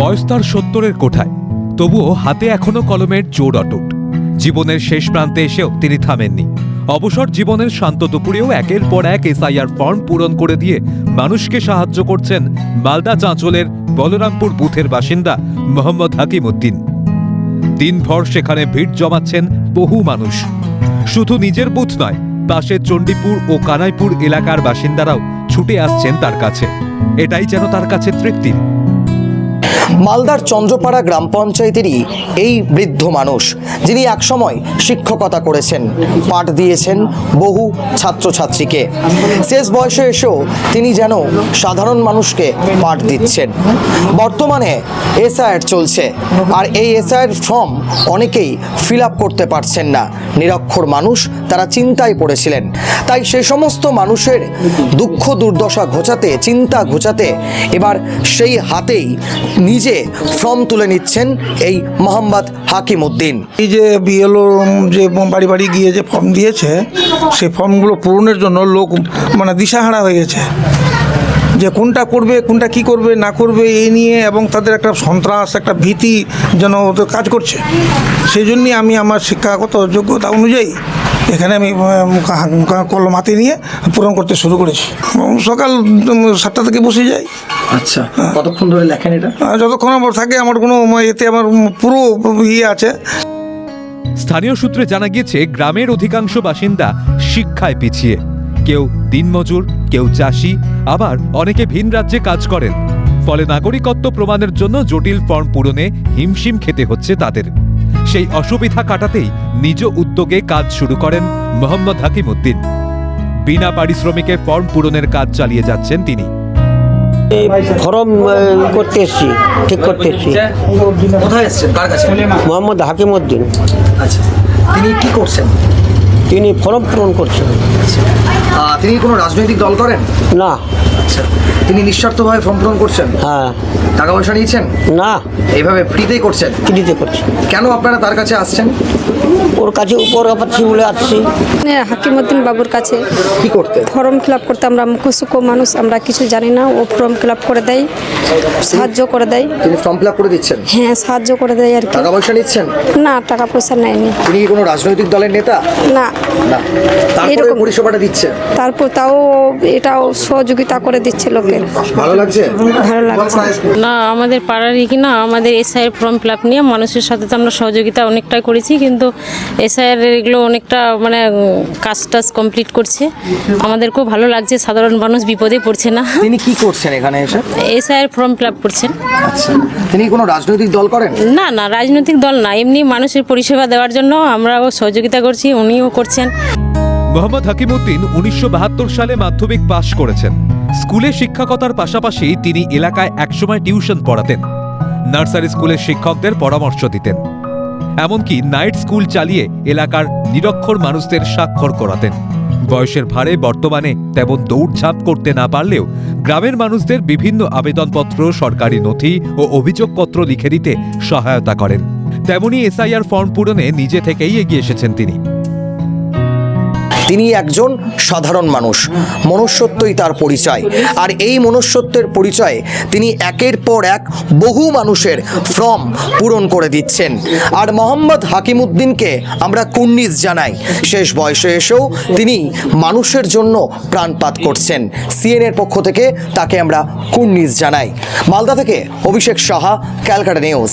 বয়স তার সত্তরের কোঠায়। তবুও হাতে এখনও কলমের জোর অটুট। জীবনের শেষ প্রান্তে এসেও তিনি থামেননি। অবসর জীবনের শান্ত দুপুরেও একের পর এক এসআইআর ফর্ম পূরণ করে দিয়ে মানুষকে সাহায্য করছেন মালদা চাঁচলের বলরামপুর বুথের বাসিন্দা মোহাম্মদ হাকিম উদ্দিন দিনভর সেখানে ভিড় জমাচ্ছেন বহু মানুষ। শুধু নিজের বুথ নয় পাশের চণ্ডীপুর ও কানাইপুর এলাকার বাসিন্দারাও ছুটে আসছেন তার কাছে। এটাই যেন তার কাছে তৃপ্তির মালদার চন্দ্রপাড়া গ্রাম পঞ্চায়েতেরই এই বৃদ্ধ মানুষ, যিনি একসময় শিক্ষকতা করেছেন, পাঠ দিয়েছেন বহু ছাত্রছাত্রীকে। শেষ বয়সে এসেও তিনি যেন সাধারণ মানুষকে পাঠ দিচ্ছেন। বর্তমানে এসআইআর চলছে, আর এই এসআইআর ফর্ম অনেকেই ফিল আপ করতে পারছেন না। নিরক্ষর মানুষ তারা চিন্তায় পড়েছিলেন। তাই সে সমস্ত মানুষের দুঃখ দুর্দশা ঘোচাতে, চিন্তা ঘোচাতে এবার সেই হাতেই নিজে ফর্ম তুলে নিচ্ছেন এই মোহাম্মদ হাকিম উদ্দিন এই যে বিএলও যে বাড়ি বাড়ি গিয়ে যে ফর্ম দিয়েছে সেই ফর্মগুলো পূরণের জন্য লোক মানে দিশাহারা হয়ে গেছে। যে কোনটা করবে কোনটা কি করবে না করবে এই নিয়ে এবং তাদের একটা সন্ত্রাস একটা ভীতি যেন ওদের কাজ করছে। সেই জন্যই আমি আমার শিক্ষাগত যোগ্যতা অনুযায়ী এখানে আমি কলম হাতে নিয়ে পূরণ করতে শুরু করেছি। সকাল সাতটা থেকে বসে যাই। আচ্ছা কতক্ষণ ধরে লেখেন এটা? যতক্ষণ আমার থাকে আমার কোনো এতে আমার পুরো ইয়ে আছে। স্থানীয় সূত্রে জানা গিয়েছে গ্রামের অধিকাংশ বাসিন্দা শিক্ষায় পিছিয়ে। কেউ দিনমজুর কেউ চাষি আবার অনেকে ভিন রাজ্যে কাজ করেন। ফলে নাগরিকত্ব প্রমাণের জন্য জটিল ফর্ম পূরণে হিমশিম খেতে হচ্ছে তাদের। সেই অসুবিধা কাটাতেই নিজ উদ্যোগে কাজ শুরু করেন মোহাম্মদ হাকিম উদ্দিন বিনা পারিশ্রমিকে ফর্ম পূরণের কাজ চালিয়ে যাচ্ছেন তিনি। ফর্ম করতে এসছি ঠিক করতে এসছি। কোথায় এসছেন? মোহাম্মদ হাকিম উদ্দিন আচ্ছা তিনি কি করছেন? তিনি ফর্ম পূরণ করছেন। তিনি কোনো রাজনৈতিক দল করেন? না। আচ্ছা তিনি নিঃস্বার্থভাবে ফর্ম পূরণ করছেন? হ্যাঁ। টাকা পয়সা নিয়েছেন? না। এইভাবে ফ্রিতেই করছেন? কিনিতে করছে। কেন আপনারা তার কাছে আসছেন? ওর কাছে উপর পাচ্ছি বলে আসছি। হ্যাঁ, হাকিমুদ্দিন বাবুর কাছে। কি করতে? ফর্ম ফিল আপ করতে আমরা মুখসুকো মানুষ আমরা কিছু জানি না। ও ফর্ম ফিল আপ করে দেয় সাহায্য করে দেয়। তিনি ফর্ম ফিল আপ করে দিচ্ছেন? হ্যাঁ সাহায্য করে দেয় আর কি। টাকা পয়সা নিচ্ছেন? না টাকা পয়সা নেয়নি। তিনি কি কোনো রাজনৈতিক দলের নেতা? না। না। তারপরে পরিষেবাটা দিচ্ছেন তারপর তাও এটাও সহযোগিতা করে দিচ্ছে লোকের ভালো লাগছে? ভালো লাগছে। না আমাদের পাড়ারই কি না আমাদের এসআইয়ের ফর্ম ফিল আপ নিয়ে মানুষের সাথে তো আমরা সহযোগিতা অনেকটাই করেছি কিন্তু এসআইয়ের এগুলো অনেকটা মানে কাজ টাজ কমপ্লিট করছে। আমাদের খুব ভালো লাগছে সাধারণ মানুষ বিপদে পড়ছে না। তিনি কি করছেন এখানে এসে? এসআইয়ের ফর্ম ফিল আপ করছেন। আচ্ছা। তিনি কোনো রাজনৈতিক দল করেন? না না রাজনৈতিক দল না এমনি মানুষের পরিষেবা দেওয়ার জন্য আমরাও সহযোগিতা করছি উনিও করছেন। মোহাম্মদ হাকিমউদ্দিন উনিশশো সালে মাধ্যমিক পাশ করেছেন। স্কুলে শিক্ষকতার পাশাপাশি তিনি এলাকায় একসময় টিউশন পড়াতেন। নার্সারি স্কুলের শিক্ষকদের পরামর্শ দিতেন। এমনকি নাইট স্কুল চালিয়ে এলাকার নিরক্ষর মানুষদের স্বাক্ষর করাতেন। বয়সের ভারে বর্তমানে তেমন দৌড়ঝাঁপ করতে না পারলেও গ্রামের মানুষদের বিভিন্ন আবেদনপত্র, সরকারি নথি ও অভিযোগপত্র লিখে দিতে সহায়তা করেন। তেমনি এসআইআর ফর্ম পূরণে নিজে থেকেই এগিয়ে এসেছেন তিনি। তিনি একজন সাধারণ মানুষ। মনুষ্যত্বই তার পরিচয়। আর এই মনুষ্যত্বের পরিচয়ে তিনি একের পর এক বহু মানুষের ফর্ম পূরণ করে দিচ্ছেন। আর মোহাম্মদ হাকিমউদ্দিনকে আমরা কুন্নিস জানাই। শেষ বয়সে এসেও তিনি মানুষের জন্য প্রাণপাত করছেন। সিএনএর পক্ষ থেকে তাকে আমরা কুন্নিস জানাই। মালদা থেকে অভিষেক সাহা, ক্যালকাটা নিউজ।